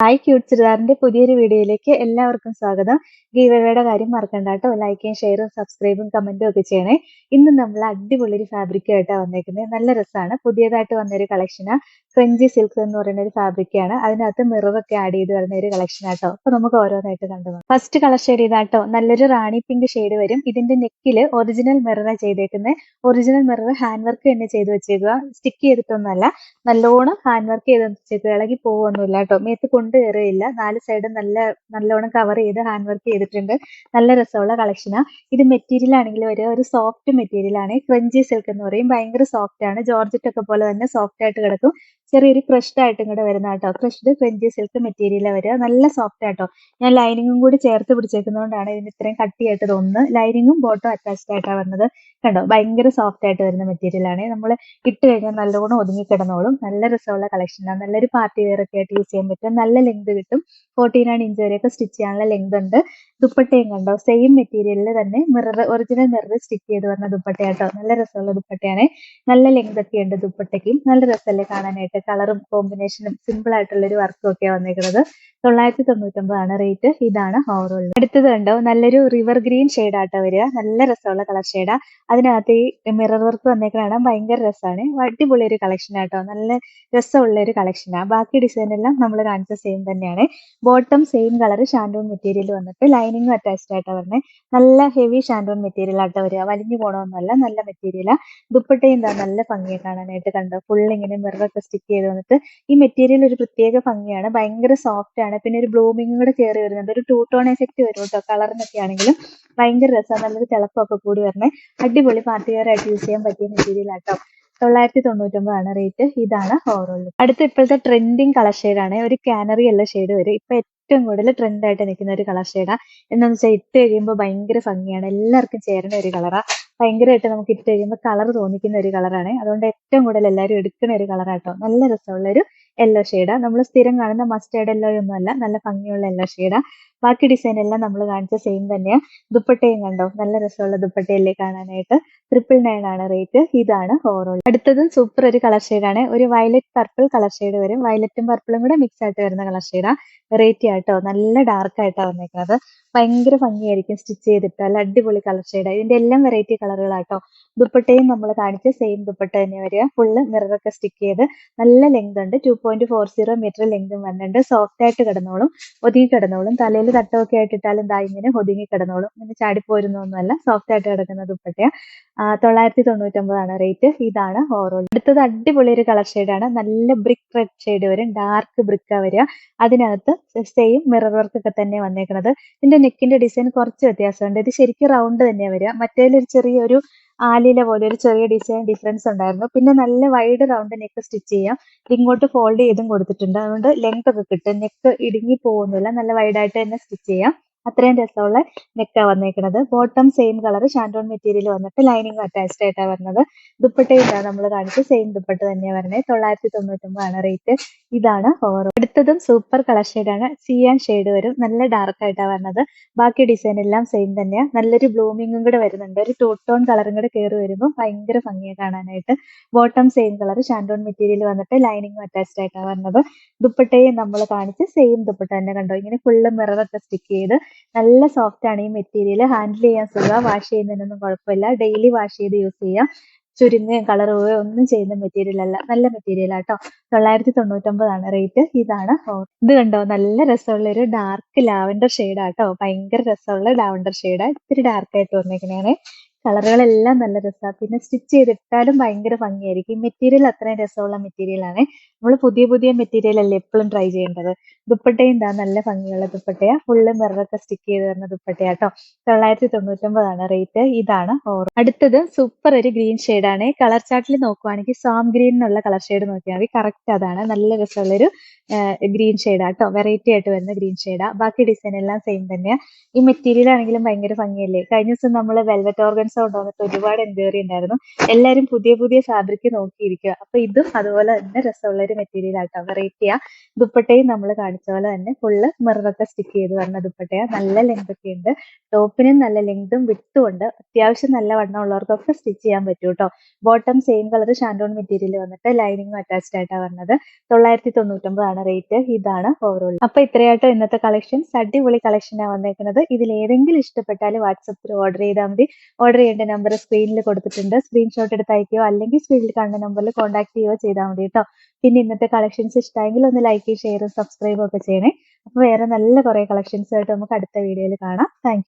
Hi cute ചുരിദാറിന്റെ പുതിയൊരു വീഡിയോയിലേക്ക് എല്ലാവർക്കും സ്വാഗതം. ഗീവയുടെ കാര്യം മറക്കണ്ട കേട്ടോ. ലൈക്കും ഷെയറും സബ്സ്ക്രൈബും കമന്റും ഒക്കെ ചെയ്യണേ. ഇന്ന് നമ്മൾ അടിപൊളി ഒരു ഫാബ്രിക് ആയിട്ടാണ് വന്നേക്കുന്നത് നല്ല രസമാണ് പുതിയതായിട്ട് വന്നൊരു കളക്ഷനാ ക്രഞ്ചി സിൽക്ക് എന്ന് പറയുന്ന ഒരു ഫാബ്രിക് ആണ്. അതിനകത്ത് മിററൊക്കെ ആഡ് ചെയ്ത് വരുന്ന ഒരു കളക്ഷൻ ആട്ടോ. അപ്പൊ നമുക്ക് ഓരോന്നായിട്ട് കണ്ടു ഫസ്റ്റ് കളർ ഷെയ്ഡ് ചെയ്താട്ടോ നല്ലൊരു റാണി പിങ്ക് ഷെയ്ഡ് വരും. ഇതിന്റെ നെക്കിൽ ഒറിജിനൽ മിറർ ചെയ്തേക്കുന്നത് ഒറിജിനൽ മിറർ ഹാൻഡ് വർക്ക് തന്നെ ചെയ്ത് വെച്ചേക്കുക സ്റ്റിക്ക് ചെയ്തിട്ടൊന്നുമല്ല. നല്ലോണം ഹാൻഡ് വർക്ക് ചെയ്ത് വെച്ചേക്കുക ഇളകി പോവൊന്നുമില്ല കേട്ടോ. മേത്ത് കൊണ്ട് കയറിയില്ല നാല് സൈഡും നല്ല നല്ലോണം കവർ ചെയ്ത് ഹാൻഡ് വർക്ക് ചെയ്തിട്ടുണ്ട്. നല്ല രസമുള്ള കളക്ഷനാ ഇത് മെറ്റീരിയൽ ആണെങ്കിൽ ഒരു ഒരു സോഫ്റ്റ് മെറ്റീരിയൽ ആണ്. ക്രഞ്ചി സിൽക്ക് എന്ന് പറയും. ഭയങ്കര സോഫ്റ്റ് ആണ്. ജോർജറ്റ് ഒക്കെ പോലെ തന്നെ സോഫ്റ്റ് ആയിട്ട് കിടക്കും. ചെറിയൊരു ക്രഷ്ഡ് ആയിട്ട് ഇങ്ങോട്ട് വരുന്ന കേട്ടോ ക്രഷ്ഡ് ക്രഞ്ചി സിൽക്ക് മെറ്റീരിയൽ വരിക നല്ല സോഫ്റ്റ് ആട്ടോ. ഞാൻ ലൈനിങ്ങും കൂടി ചേർത്ത് പിടിച്ചേക്കുന്നതുകൊണ്ടാണ് ഇതിന് ഇത്രയും കട്ടിയായിട്ട് തോന്നുന്നത്. ലൈനിങ്ങും ബോട്ടും അറ്റാച്ച്ഡ് ആയിട്ടാണ് വന്നത്. കണ്ടോ? ഭയങ്കര സോഫ്റ്റ് ആയിട്ട് വരുന്ന മെറ്റീരിയൽ ആണ്. നമ്മൾ ഇട്ട് കഴിഞ്ഞാൽ നല്ലോണം ഒതുങ്ങി കിടന്നോളും. നല്ല രസമുള്ള കളക്ഷനാണ് നല്ലൊരു പാർട്ടി വെയർ ഒക്കെ ആയിട്ട് യൂസ് ചെയ്യാൻ പറ്റും. നല്ല ലെങ്ത് കിട്ടും. ഫോർട്ടി നയൻ ഇഞ്ച് വരെയൊക്കെ സ്റ്റിച്ച് ചെയ്യാനുള്ള ലെങ്ത് ഉണ്ട്. ദുപ്പട്ടയും കണ്ടോ? സെയിം മെറ്റീരിയലിൽ തന്നെ മിറർ ഒറിജിനൽ മിറർ സ്റ്റിച്ച് ചെയ്ത് വരുന്ന ദുപ്പട്ടയാട്ടോ. നല്ല രസമുള്ള ദുപ്പട്ടയാണ്. നല്ല ലെങ്ത് ഒക്കെ ഉണ്ട് ദുപ്പട്ടയ്ക്കും. നല്ല രസമല്ലേ കാണാനായിട്ട്? കളറും കോമ്പിനേഷനും സിമ്പിൾ ആയിട്ടുള്ള ഒരു വർക്കും ഒക്കെ വന്നേക്കുന്നത്. തൊള്ളായിരത്തി തൊണ്ണൂറ്റൊമ്പതാണ് റേറ്റ് ഇതാണ് ഓവറോൾ അടുത്തത് കണ്ടോ? നല്ലൊരു റിവർ ഗ്രീൻ ആട്ടോ വരിക. നല്ല രസമുള്ള കളർ ഷെയ്ഡാ അതിനകത്ത് ഈ മിറർ വർക്ക് വന്നേക്കണ ഭയങ്കര രസമാണ്. അടിപൊളി ഒരു കളക്ഷൻ ആട്ടോ. നല്ല രസമുള്ള ഒരു കളക്ഷനാണ് ബാക്കി ഡിസൈൻ എല്ലാം നമ്മൾ കാണിച്ച സെയിം തന്നെയാണ്. Bottom same colour shantoon material വന്നിട്ട് ലൈനിങ്ങും അറ്റാച്ച്ഡ് ആയിട്ടാണ് വരുന്നത് നല്ല ഹെവി ഷാൻഡോൺ മെറ്റീരിയൽ ആട്ടോ വരിക. വലിഞ്ഞു പോകണമെന്നല്ല നല്ല മെറ്റീരിയലാ ദുപ്പട്ടയും എന്താ നല്ല ഭംഗിയെ കാണാനായിട്ട് കണ്ടോ? ഫുൾ ഇങ്ങനെ മിററൊക്കെ സ്റ്റിക്ക് ചെയ്ത് വന്നിട്ട് ഈ മെറ്റീരിയൽ ഒരു പ്രത്യേക ഭംഗിയാണ്. ഭയങ്കര സോഫ്റ്റ് ആണ്. പിന്നെ ഒരു ബ്ലൂമിംഗ് കൂടെ കയറി വരുന്നുണ്ട്. ഒരു ടൂ ടോൺ എഫക്റ്റ് വരും കേട്ടോ കളറിനൊക്കെ ആണെങ്കിലും. ഭയങ്കര രസമാണ് നല്ലൊരു തിളക്കമൊക്കെ കൂടി വരണേ. അടിപൊളി പാർട്ടി വെയർ ആയിട്ട് യൂസ് ചെയ്യാൻ പറ്റിയ മെറ്റീരിയൽ ആട്ടോ. തൊള്ളായിരത്തി തൊണ്ണൂറ്റൊമ്പതാണ് റേറ്റ് ഇതാണ് ഓവറോൾ അടുത്ത ഇപ്പോഴത്തെ ട്രെൻഡിങ് കളർ ആണ്. ഒരു കാനറി അല്ല ഷെയ്ഡ് വരും. ഇപ്പൊ ഏറ്റവും കൂടുതൽ ട്രെൻഡ് ആയിട്ട് നിൽക്കുന്ന ഒരു കളർ ഷെയ്ഡാ എന്താണെന്ന് വെച്ചാൽ ഇട്ട് കഴിയുമ്പോൾ ഭയങ്കര ഭംഗിയാണ്. എല്ലാവർക്കും ചേരുന്ന ഒരു കളറാ ഭയങ്കരമായിട്ട് നമുക്ക് ഇട്ട് കഴിയുമ്പോൾ കളർ തോന്നിക്കുന്ന ഒരു കളറാണ് അതുകൊണ്ട് ഏറ്റവും കൂടുതൽ എല്ലാവരും എടുക്കുന്ന ഒരു കളറാട്ടോ നല്ല രസമുള്ള ഒരു യെല്ലോ ഷെയ്ഡാ നമ്മൾ സ്ഥിരം കാണുന്ന മസ്റ്റേർഡ് യെല്ലോ ഒന്നും അല്ല നല്ല ഭംഗിയുള്ള യെല്ലോ ഷെയ്ഡാ ബാക്കി ഡിസൈൻ എല്ലാം നമ്മൾ കാണിച്ച സെയിം തന്നെയാ. ദുപ്പട്ടയും കണ്ടോ? നല്ല രസമുള്ള ദുപ്പട്ടയല്ലേ കാണാനായിട്ട്. ട്രിപ്പിൾ നയൻ ആണ് റേറ്റ് ഇതാണ് ഓവറോൾ അടുത്തത് സൂപ്പർ ഒരു കളർ ഷെയ്ഡാണ് ഒരു വയലറ്റ് പർപ്പിൾ കളർ ഷെയ്ഡ് വരും. വയലറ്റും പർപ്പിളും കൂടെ മിക്സ് ആയിട്ട് വരുന്ന കളർ ഷെയ്ഡാ വെറൈറ്റി ആയിട്ടോ നല്ല ഡാർക്ക് ആയിട്ടാണ് വന്നേക്കുന്നത് ഭയങ്കര ഭംഗിയായിരിക്കും സ്റ്റിച്ച് ചെയ്തിട്ട്. നല്ല അടിപൊളി കളർ ഷെയ്ഡാ ഇതിന്റെ എല്ലാം വെറൈറ്റി കളറുകളാട്ടോ ദുപ്പട്ടയും നമ്മൾ കാണിച്ച സെയിം ദുപ്പട്ട തന്നെ വരിക. ഫുള്ള് മിററൊക്കെ സ്റ്റിക്ക് ചെയ്ത് നല്ല ലെങ്ത് ഉണ്ട്. Two point four zero metre ലെങ്തും വന്നിട്ടുണ്ട്. സോഫ്റ്റ് ആയിട്ട് കിടന്നോളും ഒതുങ്ങി കിടന്നോളും. തലയിൽ തട്ടമൊക്കെ ആയിട്ട് ദാ ഇങ്ങനെ ഒതുങ്ങി കിടന്നോളും. ഇങ്ങനെ ചാടിപ്പോരുന്നൊന്നുമല്ല സോഫ്റ്റ് ആയിട്ട് കിടക്കുന്ന ദുപ്പട്ടയാ. തൊള്ളായിരത്തി തൊണ്ണൂറ്റൊമ്പതാണ് റേറ്റ് ഇതാണ് ഓറോൾ അടുത്തത് അടിപൊളി ഒരു കളർ ഷെയ്ഡാണ് നല്ല ബ്രിക്ക് റെഡ് ഷെയ്ഡ് വരും. ഡാർക്ക് ബ്രിക്കാ വരിക. അതിനകത്ത് സെയിം മിറർ വർക്ക് ഒക്കെ തന്നെ വന്നേക്കുന്നത് ഇതിന്റെ നെക്കിന്റെ ഡിസൈൻ കുറച്ച് വ്യത്യാസമുണ്ട്. ഇത് ശരിക്കും റൗണ്ട് തന്നെയാണ് വരിക. മറ്റേതിൽ ഒരു ചെറിയൊരു ആലില പോലെ ഒരു ചെറിയ ഡിസൈൻ ഡിഫറൻസ് ഉണ്ടായിരുന്നു. പിന്നെ നല്ല വൈഡ് റൗണ്ട് നെക്ക് സ്റ്റിച്ച് ചെയ്യാം. ഇങ്ങോട്ട് ഫോൾഡ് ചെയ്തും കൊടുത്തിട്ടുണ്ട്. അതുകൊണ്ട് ലെങ്ത് ഒക്കെ കിട്ടും. നെക്ക് ഇടുങ്ങി പോകുന്നില്ല. നല്ല വൈഡായിട്ട് തന്നെ സ്റ്റിച്ച് ചെയ്യാം. അത്രയും രസമുള്ള നെക്കാ വന്നേക്കുന്നത് bottom same colour shantoon material വന്നിട്ട് ലൈനിങ് അറ്റാച്ച്ഡ് ആയിട്ടാണ് വരുന്നത് ദുപ്പട്ടയിട്ടാണ് നമ്മൾ കാണിച്ച് സെയിം ദുപ്പട്ട തന്നെയാണ് വരുന്നത് തൊള്ളായിരത്തി തൊണ്ണൂറ്റൊമ്പതാണ് റേറ്റ് ഇതാണ് ഓവർ അടുത്തതും സൂപ്പർ കളർ ഷെയ്ഡാണ് സിയാൻ ഷെയ്ഡ് വരും. നല്ല ഡാർക്ക് ആയിട്ടാണ് വരുന്നത് ബാക്കി ഡിസൈൻ എല്ലാം സെയിം തന്നെയാണ് നല്ലൊരു ബ്ലൂമിങ്ങും കൂടെ വരുന്നുണ്ട്. ഒരു ടൂ ടോൺ കളറും കൂടെ കയറി വരുമ്പോൾ ഭയങ്കര ഭംഗിയാണ് കാണാനായിട്ട്. Bottom same colour shantoon material വന്നിട്ട് ലൈനിങ് അറ്റാച്ച്ഡ് ആയിട്ടാണ് വരുന്നത് ദുപ്പട്ടയും നമ്മൾ കാണിച്ച് സെയിം ദുപ്പട്ട തന്നെ കണ്ടോ? ഇങ്ങനെ ഫുള്ള് മിററൊക്കെ സ്റ്റിക്ക് ചെയ്ത് നല്ല സോഫ്റ്റ് ആണ് ഈ മെറ്റീരിയൽ ഹാൻഡിൽ ചെയ്യാൻ സുഖം വാഷ് ചെയ്യുന്നതിനൊന്നും കുഴപ്പമില്ല. ഡെയിലി വാഷ് ചെയ്ത് യൂസ് ചെയ്യാം. ചുരുങ്ങുകയും കളർ പോവുകയോ ഒന്നും ചെയ്യുന്ന മെറ്റീരിയൽ അല്ല. നല്ല മെറ്റീരിയൽ ആട്ടോ. തൊള്ളായിരത്തി തൊണ്ണൂറ്റൊമ്പതാണ് റേറ്റ് ഇതാണ് ഇത് കണ്ടോ? നല്ല രസമുള്ള ഒരു ഡാർക്ക് ലാവൻഡർ ഷെയ്ഡ് ആട്ടോ. ഭയങ്കര രസമുള്ള ലാവൻഡർ ഷെയ്ഡ് ഇത്തിരി ഡാർക്ക് ആയിട്ട് വന്നേക്കണേ. കളറുകളെല്ലാം നല്ല രസമാണ് പിന്നെ സ്റ്റിച്ച് ചെയ്തിട്ടാലും ഭയങ്കര ഭംഗിയായിരിക്കും. മെറ്റീരിയൽ അത്രയും രസമുള്ള മെറ്റീരിയൽ ആണ്. നമ്മൾ പുതിയ പുതിയ മെറ്റീരിയൽ അല്ലേ എപ്പോഴും ട്രൈ ചെയ്യേണ്ടത്? ദുപ്പട്ടയും ഇതാ നല്ല ഭംഗിയുള്ള ദുപ്പട്ടയാ. ഫുള്ള് മിററൊക്കെ സ്റ്റിക്ക് ചെയ്ത് തരുന്ന ദുപ്പട്ടയാട്ടോ തൊള്ളായിരത്തി തൊണ്ണൂറ്റൊമ്പതാണ് റേറ്റ് ഇതാണ് ഓർ അടുത്തത് സൂപ്പർ ഒരു ഗ്രീൻ ആണ്. കളർ ചാർട്ടിൽ നോക്കുവാണെങ്കിൽ സോം ഗ്രീൻ എന്നുള്ള കളർ ഷെയ്ഡ് നോക്കിയാൽ മതി. കറക്റ്റ് അതാണ്. നല്ല രസമുള്ളൊരു ഗ്രീൻ ഷെയ്ഡാട്ടോ വെറൈറ്റി ആയിട്ട് വരുന്ന ഗ്രീൻ ഷെയ്ഡാ ബാക്കി ഡിസൈൻ എല്ലാം സെയിം തന്നെയാ. ഈ മെറ്റീരിയൽ ആണെങ്കിലും ഭയങ്കര ഭംഗിയല്ലേ? കഴിഞ്ഞ ദിവസം നമ്മൾ വെൽവെറ്റ് ഓർഗൻസ് കൊണ്ടുവന്നിട്ട് ഒരുപാട് എൻക്വയറി ഉണ്ടായിരുന്നു. എല്ലാരും പുതിയ പുതിയ ഫാബ്രിക് നോക്കിയിരിക്കുക അപ്പൊ ഇതും അതുപോലെ തന്നെ രസമുള്ള ഒരു മെറ്റീരിയൽ ആട്ടോ വെറൈറ്റിയാ ദുപ്പട്ടയും നമ്മൾ കാണിച്ച പോലെ തന്നെ ഫുള്ള് മിററൊക്കെ സ്റ്റിക്ക് ചെയ്ത് വരുന്ന ദുപ്പട്ടയാ. നല്ല ലെങ്ത് ഒക്കെ ഉണ്ട്. ടോപ്പിനും നല്ല ലെങ്തും വിട്ടും ഉണ്ട്. അത്യാവശ്യം നല്ല വണ്ണം ഉള്ളവർക്കൊക്കെ സ്റ്റിച്ച് ചെയ്യാൻ പറ്റും കേട്ടോ bottom same colour shantoon material വന്നിട്ട് ലൈനിങ്ങും അറ്റാച്ച്ഡ് ആയിട്ടാണ് വരുന്നത് തൊള്ളായിരത്തി തൊണ്ണൂറ്റൊമ്പതാണ് റേറ്റ് ഇതാണ് ഓവറോൾ അപ്പൊ ഇത്രയായിട്ടോ ഇന്നത്തെ കളക്ഷൻസ് അടിപൊളി കളക്ഷനാണ് വന്നേക്കുന്നത്. ഇതിൽ ഏതെങ്കിലും ഇഷ്ടപ്പെട്ടാൽ വാട്സപ്പിൽ ഓർഡർ ചെയ്താൽ മതി. ഓർഡർ ചെയ്യേണ്ട നമ്പർ സ്ക്രീനിൽ കൊടുത്തിട്ടുണ്ട്. സ്ക്രീൻഷോട്ട് എടുത്ത് അയക്കുകയോ അല്ലെങ്കിൽ സ്ക്രീനിൽ കാണുന്ന നമ്പറിൽ കോൺടാക്ട് ചെയ്യുകയോ ചെയ്താൽ മതി കേട്ടോ. പിന്നെ ഇന്നത്തെ കളക്ഷൻസ് ഇഷ്ടമെങ്കിൽ ഒന്ന് ലൈക്ക് ഷെയർ സബ്സ്ക്രൈബ് ഒക്കെ ചെയ്യണേ. അപ്പൊ വേറെ നല്ല കുറെ കളക്ഷൻസ് ആയിട്ട് നമുക്ക് അടുത്ത വീഡിയോയിൽ കാണാം. താങ്ക്